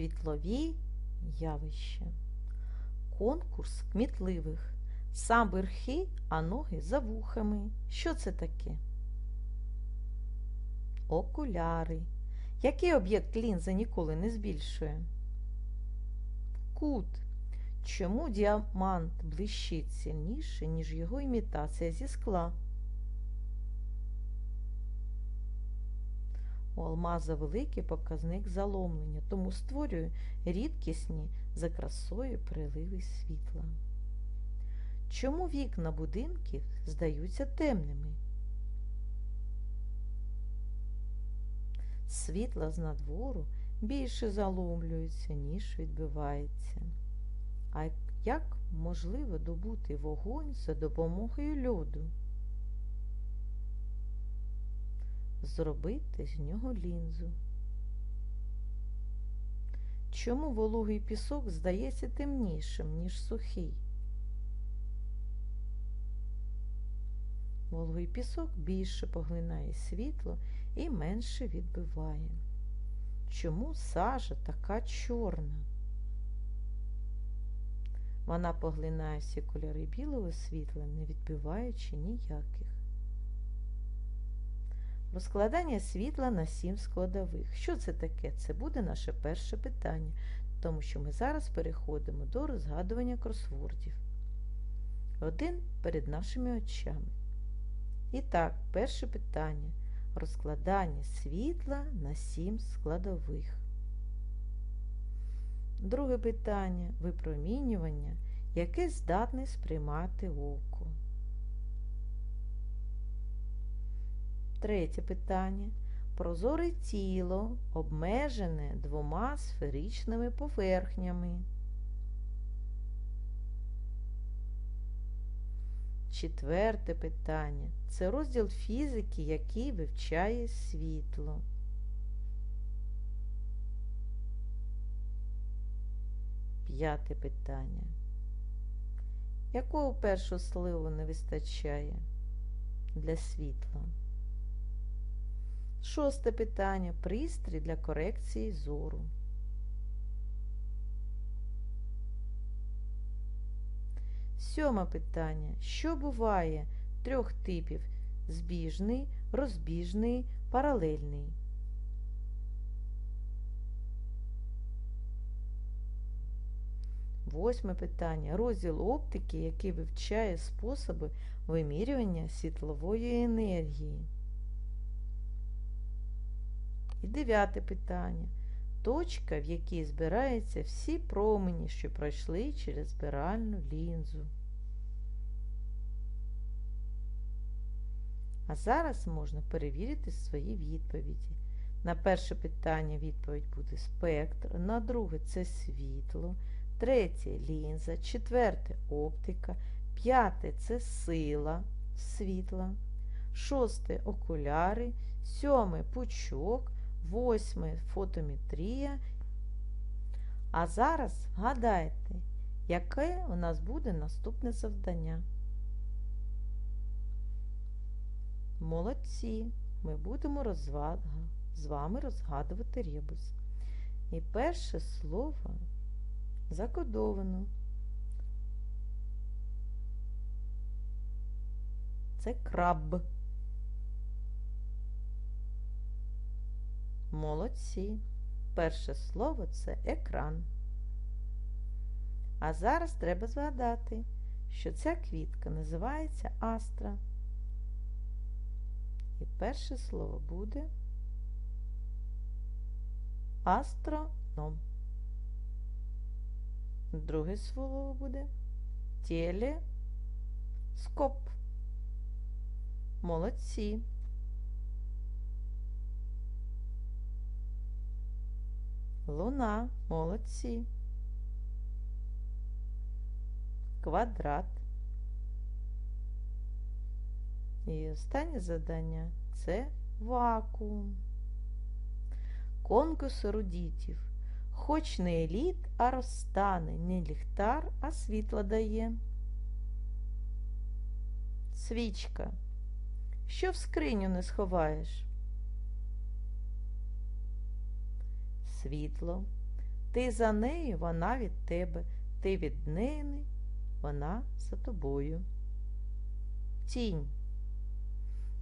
світлові явища. Конкурс кмітливих. Сам верхи, а ноги за вухами. Що це таке? Окуляри. Який об'єкт лінза ніколи не збільшує? Кут. Чому діамант блищить сильніше, ніж його імітація зі скла? У алмаза великий показник заломлення, тому створює рідкісні за красою приливи світла. Чому вікна будинків здаються темними? Світла з надвору більше заломлюється, ніж відбивається. А як можливо добути вогонь за допомогою льоду? Зробити з нього лінзу. Чому вологий пісок здається темнішим, ніж сухий? Вологий пісок більше поглинає світло і менше відбиває. Чому сажа така чорна? Вона поглинає всі кольори білого світла, не відбиваючи ніяких. Розкладання світла на сім складових. Що це таке? Це буде наше перше питання, тому що ми зараз переходимо до розгадування кросвордів. Один перед нашими очами. І так, перше питання. Розкладання світла на сім складових. Друге питання випромінювання, яке здатне сприймати око. Третє питання. Прозоре тіло обмежене двома сферичними поверхнями. Четверте питання це розділ фізики, який вивчає світло. П'яте питання. Якого першого сливу не вистачає для світла? Шосте питання. Пристрій для корекції зору. Сьоме питання. Що буває трьох типів збіжний, розбіжний, паралельний? Восьме питання. Розділ оптики, який вивчає способи вимірювання світлової енергії. І дев'яте питання. Точка, в якій збираються всі промені, що пройшли через збиральну лінзу. А зараз можна перевірити свої відповіді. На перше питання відповідь буде спектр, на друге це світло, третє лінза, четверте оптика, п'яте це сила світла, шосте окуляри, сьоме пучок, восьме фотометрія. А зараз гадайте, яке у нас буде наступне завдання. Молодці! Ми будемо розваг... з вами розгадувати ребус. І перше слово закодовано. Це краб. Молодці. Перше слово це екран. А зараз треба згадати, що ця квітка називається астра. І перше слово буде астроном. Друге слово буде телескоп. Молодці. Луна, молодці. Квадрат. І останнє завдання це вакуум. Конкурс ерудітів. Хоч не еліт, а розстане, не ліхтар, а світло дає. Свічка. Що в скриню не сховаєш? Світло. Ти за нею, вона від тебе, ти від неї, вона за тобою. Тінь.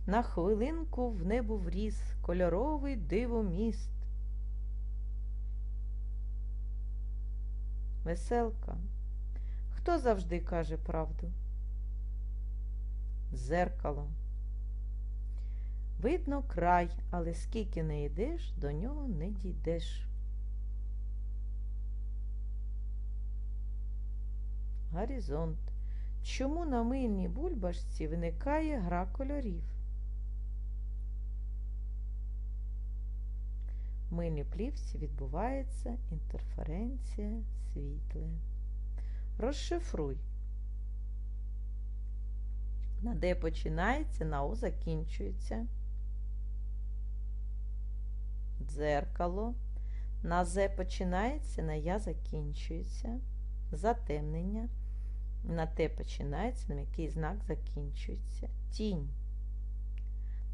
На хвилинку в небо вріс кольоровий дивоміст. Веселка. Хто завжди каже правду? Зеркало. Видно край, але скільки не йдеш, до нього не дійдеш. Горизонт. Чому на мильній бульбашці виникає гра кольорів? В мильній плівці відбувається інтерференція світла. Розшифруй. На Д починається, на О закінчується. Дзеркало. На З починається, на Я закінчується. Затемнення. На Т починається, на м'який знак закінчується. Тінь.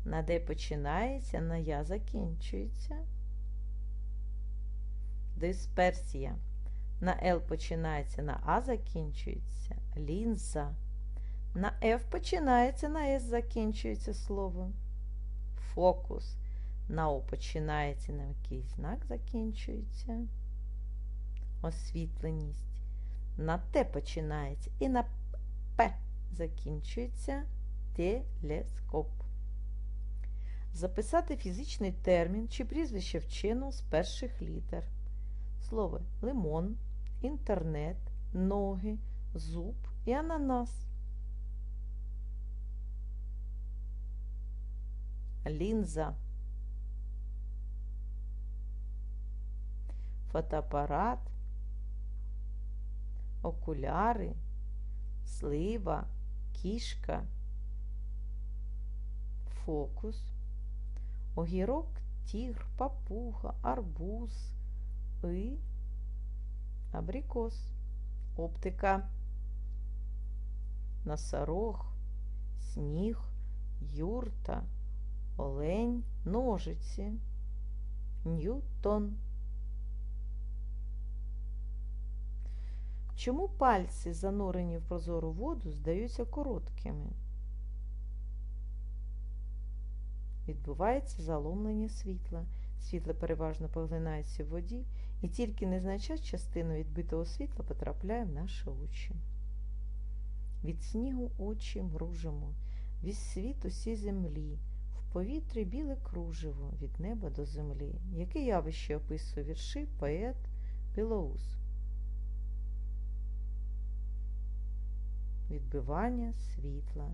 На Д починається, на Я закінчується. Дисперсія. На Л починається, на А закінчується. Лінза. На F починається, на С закінчується слово. Фокус. На О починається, на який знак закінчується. Освітленість. На Т починається і на П закінчується телескоп. Записати фізичний термін чи прізвище вченого з перших літер. Слово лимон, інтернет, ноги, зуб і ананас. лінза, фотоапарат, окуляри, слива, кішка, фокус, огірок, тігр, папуга, арбуз і абрикос, оптика, носорог, сніг, юрта олень, ножиці, Ньютон. Чому пальці, занурені в прозору воду, здаються короткими? Відбувається заломлення світла. Світло переважно поглинається в воді, і тільки незначна частина відбитого світла потрапляє в наші очі. Від снігу очі мружимо, від світу сі землі в повітрі біле кружево від неба до землі. Яке явище описує вірші поет Білоус? Відбивання світла.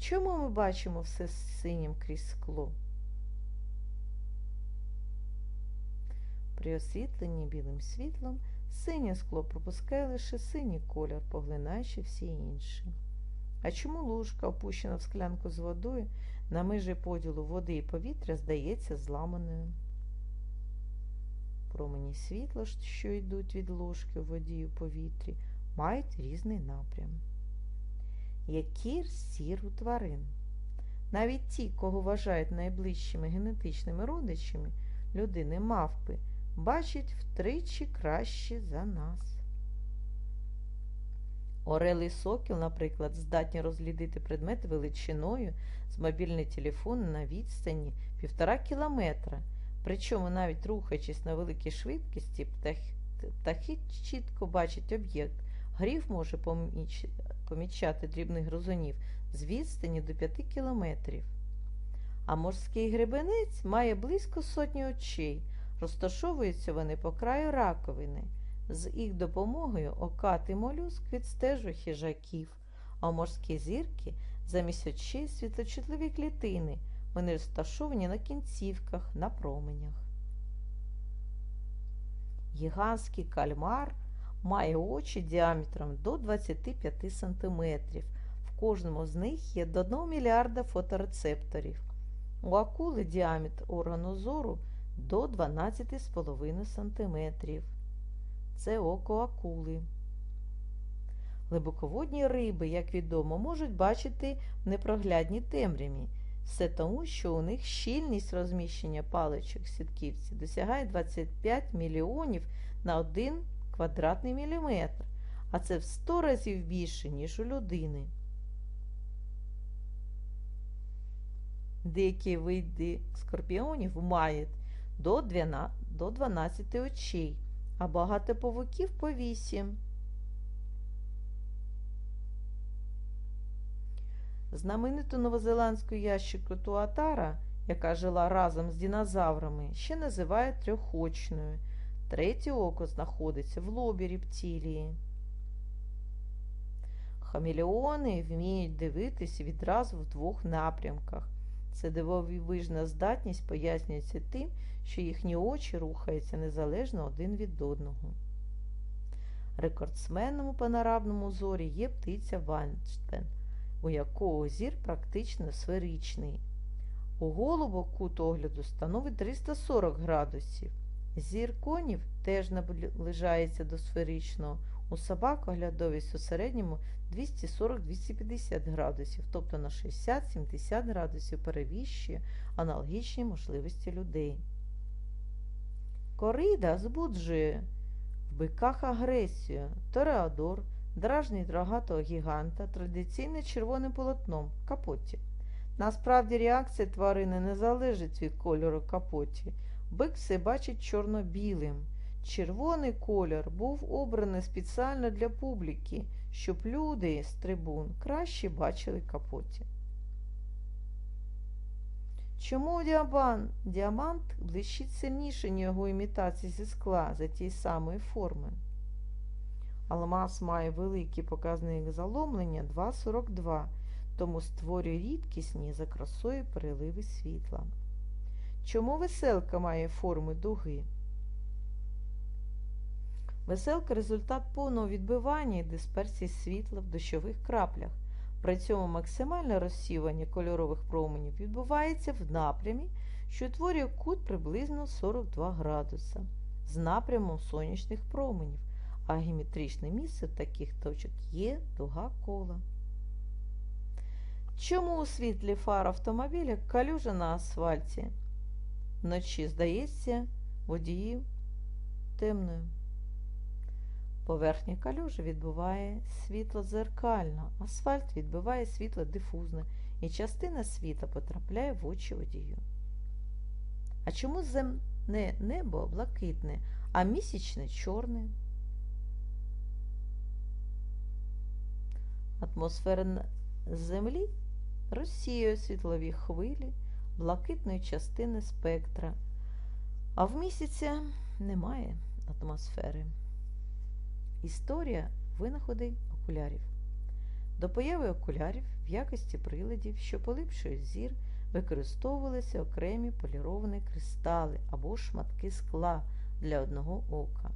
Чому ми бачимо все синім крізь скло? При освітленні білим світлом синє скло пропускає лише синій колір, поглинаючи всі інші. А чому ложка, опущена в склянку з водою, на межі поділу води і повітря здається зламаною? Промені світла, що йдуть від ложки в воді і повітрі, мають різний напрям. Які сір у тварин. Навіть ті, кого вважають найближчими генетичними родичами людини мавпи, бачать втричі краще за нас. Орел і сокіл, наприклад, здатні розглядіти предмет величиною з мобільний телефон на відстані півтора кілометра. Причому, навіть рухаючись на великій швидкості, птахи чітко бачать об'єкт. Гріф може помічати дрібних грозунів з відстані до 5 кілометрів. А морський гребенець має близько сотні очей. Розташовуються вони по краю раковини. З їх допомогою окати молюск відстежує хижаків, а морські зірки замість очей світлочутливі клітини. Вони розташовані на кінцівках, на променях. Гігантський кальмар має очі діаметром до 25 см. В кожному з них є до 1 мільярда фоторецепторів. У акули діаметр органу зору до 12,5 см це око акули. Глибоководні риби, як відомо, можуть бачити в непроглядній темряві. Все тому, що у них щільність розміщення паличок сітківці досягає 25 мільйонів на 1 квадратний міліметр, а це в 100 разів більше, ніж у людини. Деякі види скорпіонів мають до 12 очей, а багато павуків по 8. Знамениту новозеландську ящику Туатара, яка жила разом з динозаврами, ще називають трьохочною. Третє око знаходиться в лобі рептилії. Хамелеони вміють дивитися відразу в двох напрямках. Це дивовижна здатність пояснюється тим, що їхні очі рухаються незалежно один від одного. Рекордсменом у панорамному зорі є птиця Вайнштейн, у якого зір практично сферичний. У голубок кут огляду становить 340 градусів. Зір конів теж наближається до сферичного. У собак оглядовість у середньому 240-250 градусів, тобто на 60-70 градусів перевіщує аналогічні можливості людей. Корида збуджує в биках агресію. Тореадор дражнить рогатого гіганта традиційне червоним полотном капоті. Насправді реакція тварини не залежить від кольору капоті. Бик все бачить чорно-білим. Червоний колір був обраний спеціально для публіки, щоб люди з трибун краще бачили капоті. Чому діамант, діамант блищить сильніше, ніж його імітації зі скла за тієї самої форми? Алмаз має великий показник заломлення 2,42, тому створює рідкісні за красою переливи світла. Чому веселка має форми дуги? Веселка результат повного відбивання і дисперсії світла в дощових краплях. При цьому максимальне розсівання кольорових променів відбувається в напрямі, що утворює кут приблизно 42 градуса з напрямом сонячних променів, а геометричне місце таких точок є дуга кола. Чому у світлі фар автомобіля калюжа на асфальті? Вночі здається водіїв темною. Поверхня калюжі відбуває світло дзеркально, асфальт відбиває світло дифузне, і частина світла потрапляє в очі водію. А чому земне небо блакитне, а місячне чорне? Атмосфера Землі розсіює світлові хвилі блакитної частини спектра, а в місяця немає атмосфери. Історія винаходи окулярів. До появи окулярів в якості приладів, що поліпшують зір, використовувалися окремі поліровані кристали або шматки скла для одного ока.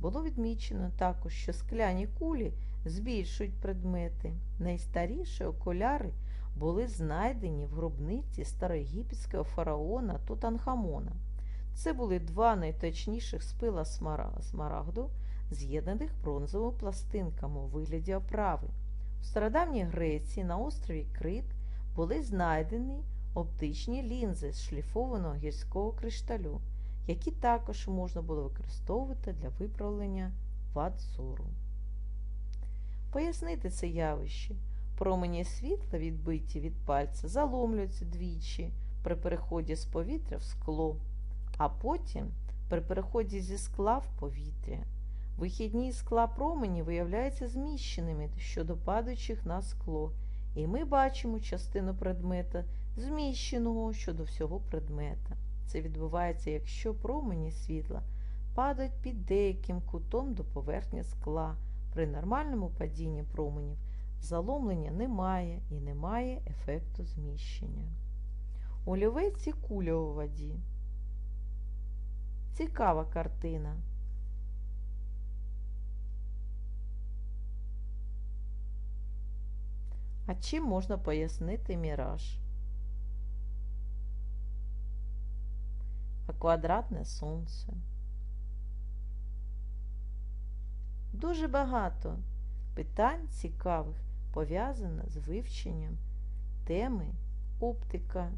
Було відмічено також, що скляні кулі збільшують предмети. Найстаріші окуляри були знайдені в гробниці староєгипетського фараона Тутанхамона. Це були два найточніших спила смарагду, з'єднаних бронзовими пластинками у вигляді оправи. У стародавній Греції на острові Крит були знайдені оптичні лінзи з шліфованого гірського кришталю, які також можна було використовувати для виправлення вад зору. Пояснити це явище. Промені світла, відбиті від пальця, заломлюються двічі при переході з повітря в скло, а потім при переході зі скла в повітря. Вихідні скла промені виявляються зміщеними щодо падаючих на скло, і ми бачимо частину предмета, зміщеного щодо всього предмета. Це відбувається, якщо промені світла падають під деяким кутом до поверхні скла. При нормальному падінні променів заломлення немає і немає ефекту зміщення. Олівець і куля у воді. Цікава картина. А чим можна пояснити міраж? А квадратне сонце. Дуже багато питань цікавих пов'язано з вивченням теми оптика,